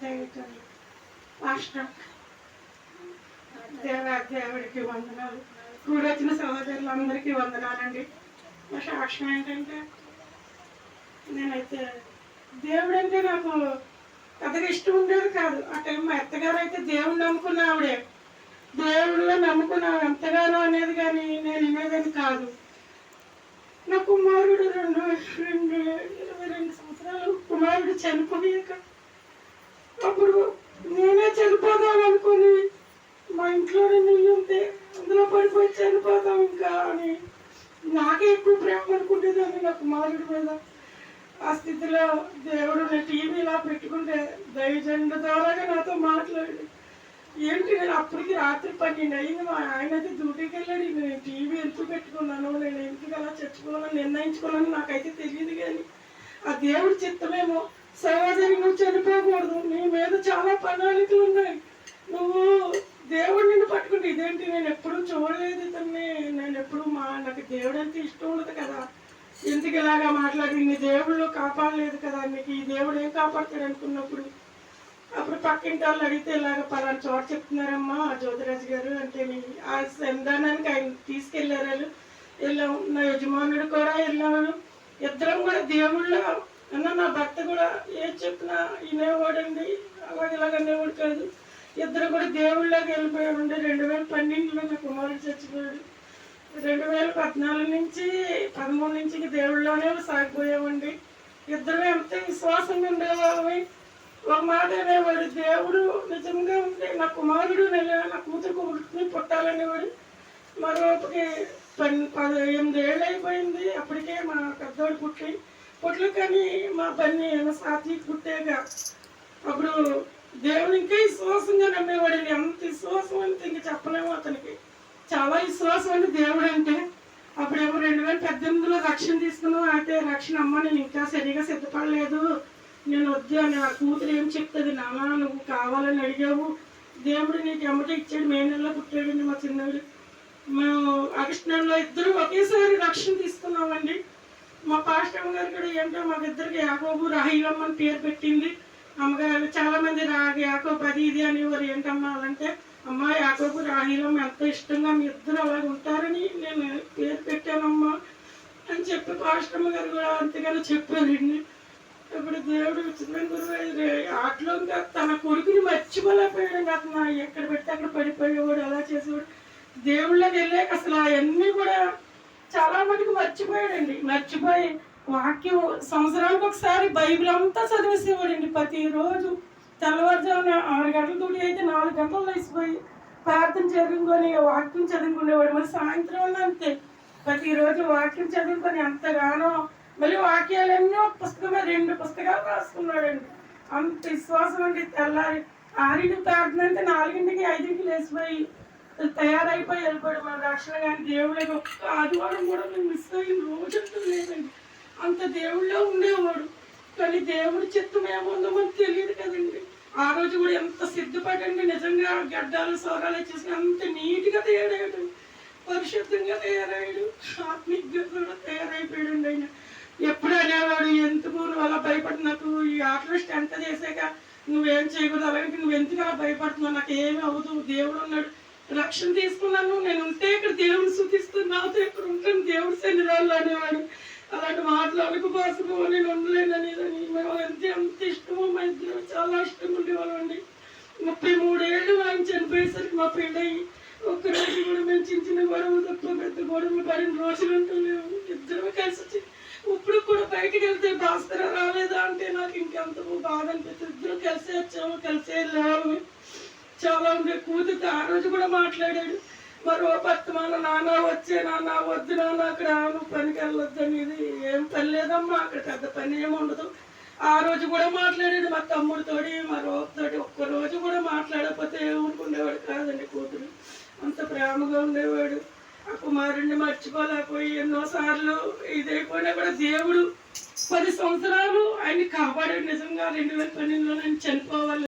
దయచేయండి మాస్టర్ దేవ దేవుడికి వందనాలు. అందరికీ సహోదరులందరికీ వందనాలండి. మా సాక్ష్యం ఏంటంటే నేనైతే దేవుడు అంటే నాకు పెద్దగా ఇష్టం ఉండేది కాదు. ఆ టైం మా అత్తగారు అయితే దేవుడు నమ్ముకున్న ఆవిడే. దేవుడిలో నమ్ముకున్నావు ఎంతగానో అనేది కానీ నేను వినేదని కాదు. నా కుమారుడు రెండు రెండు ఇరవై రెండు సంవత్సరాలు కుమారుడు చనిపోయాక అప్పుడు నేనే చనిపోదాం అనుకుని మా ఇంట్లోనే నీళ్ళు ఉంటే అందులో పడిపోయి చనిపోదాం ఇంకా అని నాకే ఎక్కువ ప్రేమ అనుకుంటేదాన్ని నా కుమారుడి మీద ఆ స్థితిలో దేవుడు టీవీ టీవీలా పెట్టుకుంటే దయజండ ద్వారాగా నాతో మాట్లాడి. ఏంటి నేను అప్పటికి రాత్రి పన్నెండు అయింది మా ఆయన అయితే డ్యూటీకి వెళ్ళాడు. నేను టీవీ ఎందుకు పెట్టుకున్నాను నేను ఎందుకు అలా చచ్చిపోవాలని నిర్ణయించుకున్నాను నాకైతే తెలియదు కానీ ఆ దేవుడి చిత్తమేమో సమాజానికి నువ్వు చనిపోకూడదు. నీ మీద చాలా ప్రణాళికలు ఉన్నాయి నువ్వు దేవుడు నిన్ను పట్టుకుంటే ఇదేంటి నేను ఎప్పుడూ చూడలేదు ఇతన్ని నేను ఎప్పుడు మా నాకు దేవుడు అంటే ఇష్టం ఉండదు కదా. ఎందుకు ఇలాగా మాట్లాడి నీ దేవుళ్ళు కాపాడలేదు కదా నీకు ఈ దేవుడు ఏం కాపాడతాడు అనుకున్నప్పుడు? అప్పుడు పక్కింటి వాళ్ళు అడిగితే ఇలాగ పలానా చోట చెప్తున్నారమ్మా జ్యోతిరాజు గారు అంటే నీ ఆ సంధానానికి ఆయన తీసుకెళ్ళారు వాళ్ళు. వెళ్ళాం నా యజమానుడు కూడా వెళ్ళాము ఇద్దరం కూడా దేవుళ్ళ. అన్న నా భర్త కూడా ఏం చెప్పినా ఇనేవాడండి అలాగే ఇలాగ అనేవాడు కాదు. ఇద్దరు కూడా దేవుళ్ళకి వెళ్ళిపోయామండి. రెండు వేల పన్నెండులో నా కుమారుడు చచ్చిపోయాడు. రెండు వేల పద్నాలుగు నుంచి పదమూడు నుంచి ఇంక దేవుళ్ళలోనే సాగిపోయామండి. ఇద్దరు ఎంత విశ్వాసంగా ఉండేవాళ్ళమి. ఒక మాట అనేవాడు దేవుడు నిజంగా ఉంటే నా కుమారుడు నెల నా కూతురు పుట్టుకుని పుట్టాలనేవాడు. మరోపటికి పన్ పది ఎనిమిది ఏళ్ళు అయిపోయింది. అప్పటికే మా పెద్దవాడు పుట్టి పుట్లు కానీ మా బన్ని సాతి పుట్టాక అప్పుడు దేవుడు ఇంకా విశ్వాసంగా నమ్మేవాడు ఎంత విశ్వాసం అంటే ఇంక చెప్పలేము అతనికి. చాలా విశ్వాసం అండి దేవుడు అంటే. అప్పుడేమో రెండు వేల పద్దెనిమిదిలో రక్షణ తీసుకున్నాం అయితే రక్షణ అమ్మ నేను ఇంకా సరిగా సిద్ధపడలేదు. నేను వద్దు అని ఆ కూతురు ఏం చెప్తుంది? నాన్న నువ్వు కావాలని అడిగావు. దేవుడు నీకు ఎమ్మట ఇచ్చాడు. మే నెలలో పుట్టాడండి మా చిన్నవాడు మేము ఆగస్టు నెలలో ఇద్దరు ఒకేసారి రక్షణ తీసుకున్నామండి. మా పాస్టమ్మ గారు కూడా ఏంటో మాకు ఇద్దరికి యాకోబు రాహిలమ్మ అని పేరు పెట్టింది. అమ్మగారు చాలా మంది రాగి యాకోబు అది ఇది అనేవారు ఏంటమ్మా అలాంటే అమ్మ యాకోబు రాహిలమ్మ ఎంత ఇష్టంగా మీ ఇద్దరు అలాగ ఉంటారని నేను పేరు పెట్టానమ్మా అని చెప్పి పాస్టమ్మ గారు కూడా అంతేగానే చెప్పారండి. ఇప్పుడు దేవుడు చిన్న గురువు ఆటలో తన కొడుకుని మర్చిపోలేకపోయాడు అతను. ఎక్కడ పెడితే అక్కడ పడిపోయేవాడు అలా చేసేవాడు. దేవుళ్ళకి వెళ్ళాక అసలు అవన్నీ కూడా చాలా మటుకు మర్చిపోయాడండి. మర్చిపోయి వాక్యం సంవత్సరానికి ఒకసారి బైబిల్ అంతా చదివేసేవాడండి ప్రతిరోజు. తెల్లవారుజామున ఆరు గంటల తోటి అయితే నాలుగు గంటలు లేచిపోయి ప్రార్థన చదువుకొని వాక్యం చదువుకునేవాడు. మరి సాయంత్రం అంతే. ప్రతిరోజు వాక్యం చదువుకొని ఎంతగానో మళ్ళీ వాక్యాలన్నీ ఒక పుస్తకం రెండు పుస్తకాలు రాసుకున్నాడండి. అంత విశ్వాసం అండి. తెల్లారి ఆరింటికి ప్రార్థన అంటే నాలుగింటికి ఐదింటికి లేచిపోయి తయారైపోయి వెళ్ళిపోయాడు. మన రక్షణ కానీ దేవుడికి ఒక్క ఆదివారం కూడా మేము మిస్ అయిన రోజంటూ లేదండి. అంత దేవుళ్ళో ఉండేవాడు. కానీ దేవుడి చిత్తం ఏముందో మనకు తెలియదు కదండి. ఆ రోజు కూడా ఎంత సిద్ధపడండి నిజంగా గడ్డాలు సోరాలు వచ్చేసి అంత నీట్గా తయారయ్యాడు. పరిశుద్ధంగా తయారయ్యాడు. ఆత్మీయంగా కూడా తయారైపోయాడు ఆయన. ఎప్పుడు అనేవాడు ఎందుకు నువ్వు అలా భయపడి నాకు ఈ ఆటలో స్టెంట్ చేసాక నువ్వేం చేయకూడదు అలాగే నువ్వు ఎందుకు అలా భయపడుతున్నావు? నాకు ఏమి అవ్వదు దేవుడు ఉన్నాడు. రక్షణ తీసుకున్నాను నేను ఉంటే ఇక్కడ దేవుని శుతిస్తున్నావు ఇక్కడ ఉంటాను దేవుడు సన్నిధానాలు అనేవాడు. అలాంటి మాటలు కోసము నేను ఉండలేననేదని మేము ఎంత ఎంత ఇష్టమో మా ఇద్దరు చాలా ఇష్టం ఉండేవాళ్ళం అండి. ముప్పై మూడేళ్ళు ఆయన చనిపోయేసరికి మా పెళ్ళయి. ఒక్క రోజు కూడా మేము చిన్న చిన్న గొడవ తప్ప పెద్ద గొడవలు పడిన రోజులు ఉంటలేము ఇద్దరు కలిసి వచ్చి ఇప్పుడు కూడా బయటికి వెళ్తే భాస్కర రాలేదా? అంటే నాకు ఇంకెంత బాధ అనిపిస్తుంది. ఇద్దరు కలిసి వచ్చాము కలిసి వెళ్ళాము. చాలా ఉండే కూతురు ఆ రోజు కూడా మాట్లాడాడు. మరో వర్తమాన నాన్న వచ్చే నాన్న వద్దు నాన్న అక్కడ నువ్వు పనికి వెళ్ళొద్దని అనేది ఏం పని లేదమ్మా అక్కడ పెద్ద పని ఏమి ఉండదు. ఆ రోజు కూడా మాట్లాడాడు మా తమ్ముడితోటి మా రోపుతోటి ఒక్క రోజు కూడా మాట్లాడకపోతే ఏమనుకునేవాడు కాదండి కూతురు. అంత ప్రేమగా ఉండేవాడు. ఆ కుమారుడిని మర్చిపోలేకపోయి ఎన్నోసార్లు ఇదైపోయినా కూడా దేవుడు పది సంవత్సరాలు ఆయన్ని కాపాడాడు. నిజంగా రెండు వేల పన్నెండులో నేను చనిపోవాలి.